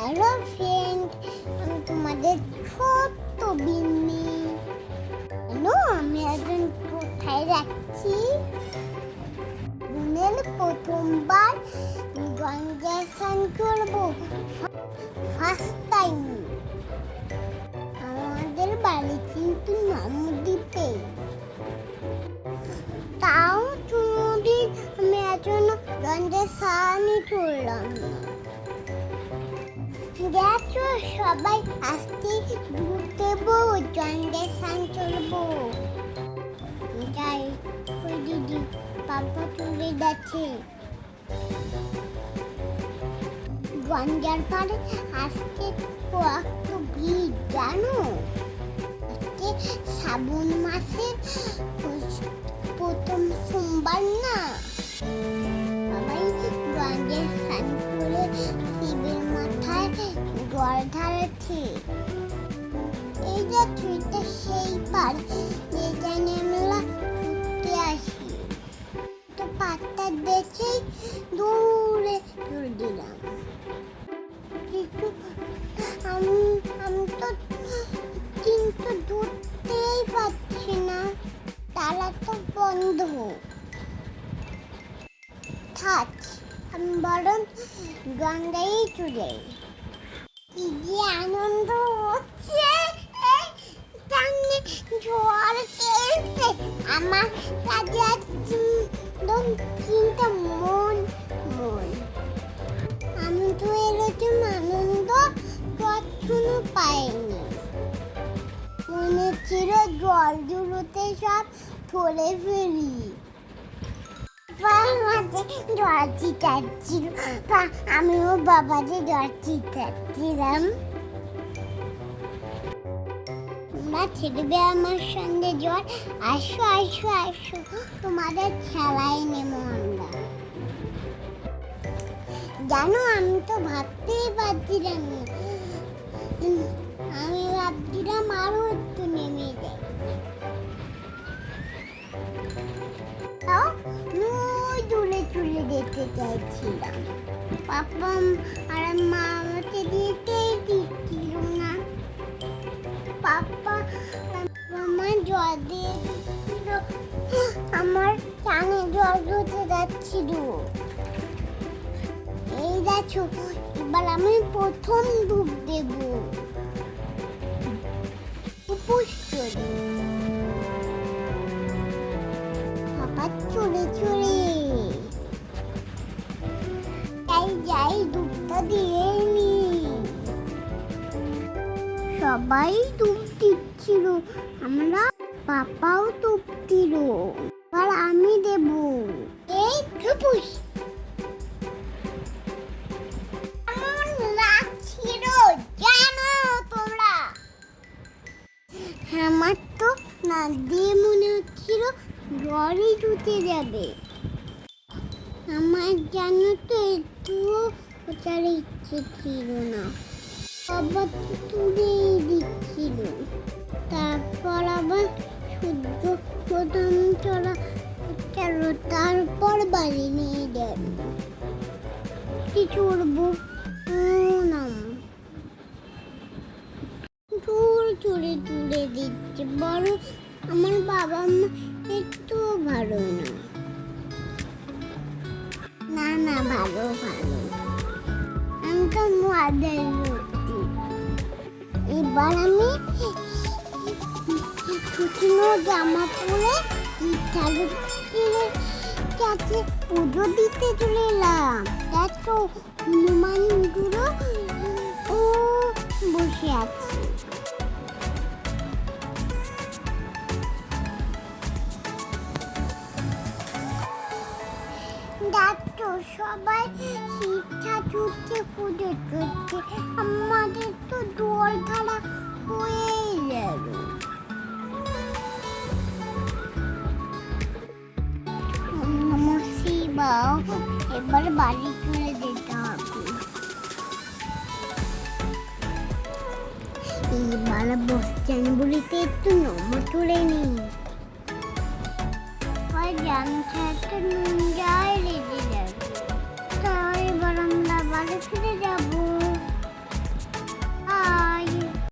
Hello friend আমি তোমাদের ছোট্ট বিন্নি। হ্যালো আমি একজন কোথায় যাচ্ছি? বোনের প্রথমবার ট্রানজ্যাকশন করব। ফার্স্ট টাইম আমাদের বাড়ি কিন্তু নমদ্বীপে তাও তুমি আমি এখনও ট্রানজ্যাকশনই করলাম। না দেখো সবাই আসতে দেবো ট্রানজ্যাকশন চলবো যাই, ওই দিদি পাপা চলে যাচ্ছে। গঞ্জার পাড়ে আজকে কত ভিড় জানো? শ্রাবণ মাসের প্রথম সোমবার না? সবাই গঞ্জের স্নান করে মাথায় জল ঢালছে এই যে তুইটা সেই পার যেখানে আমরা ঘুরতে আসি। তো পাত্তা দেখেই দৌড়ে চলে দিলাম। কিন্তু আমি আমি তো কিন্তু ধরতেই পারছি না। তালা তো বন্ধ। থাক। আমি বরং গঙ্গায় চলে কি যে আনন্দ হচ্ছে সামনে ঝড় আমার কাছে একদম চিন্তা মন মন আমি তো এরকম আনন্দ কখনো পাইনি। মনে ছিল জল জুড়োতে সব ধরে ফেলি। জল চিটাচ্ছিল আমিও বাবাকে জল চিটাচ্ছিলাম তোমরা ছেড়বে আমার সঙ্গে জল আসো আসো আসো তোমাদের খেলায় নেব আমরা জানো আমি তো ভাবতেই পারছিলাম না আমি ভাবছিলাম আরও একটু নেমে চলে যেতে চাইছিলাম পাপা আর মা আমাকে দিতেই দিচ্ছিল না। পাপা আমার জল দিয়ে দিচ্ছিল। আমার কানে জল ধরতে যাচ্ছিল। এই দেখো, এবার আমি প্রথম ডুব দেব। পুষ্করি আবার চলে চলে সবাই ডুব দিচ্ছিল আমরা পাপাও ডুব দিল এবার আমি দেব। এই ঠুপুস আমার তো না দিয়ে মনে হচ্ছিল জ্বরই ঢুকে যাবে। আমার জানো তো একটুও ওটার ইচ্ছে ছিল না। আবার তো তুলেই দিচ্ছিল। তারপর আবার সূর্য প্রথম চলা গেল, তারপর বাড়ি নিয়ে গেল। কি চড়বো দূর চড়ে তুলে দিচ্ছে বড় আমার বাবা মা একটু ভালো না। না না, ভালো ভালো আমি তো করছি এবার আমি শুকনো জামা পরে ঠাকুরের কাছে পুজো দিতে চলে এলাম। দেখো হনুমানগুলো ও বসে আছে। দেখো সবাই শিক্ষা চুটছে পুজো করছে। আমাদের তো জল ধারা হয়েই গেল। এবার বাড়ি চলে যেতে হবে। বসছেন বলিতে একটু নম্বর তুলে নিই। হয় গামছা একটা নুন যায় 吃这个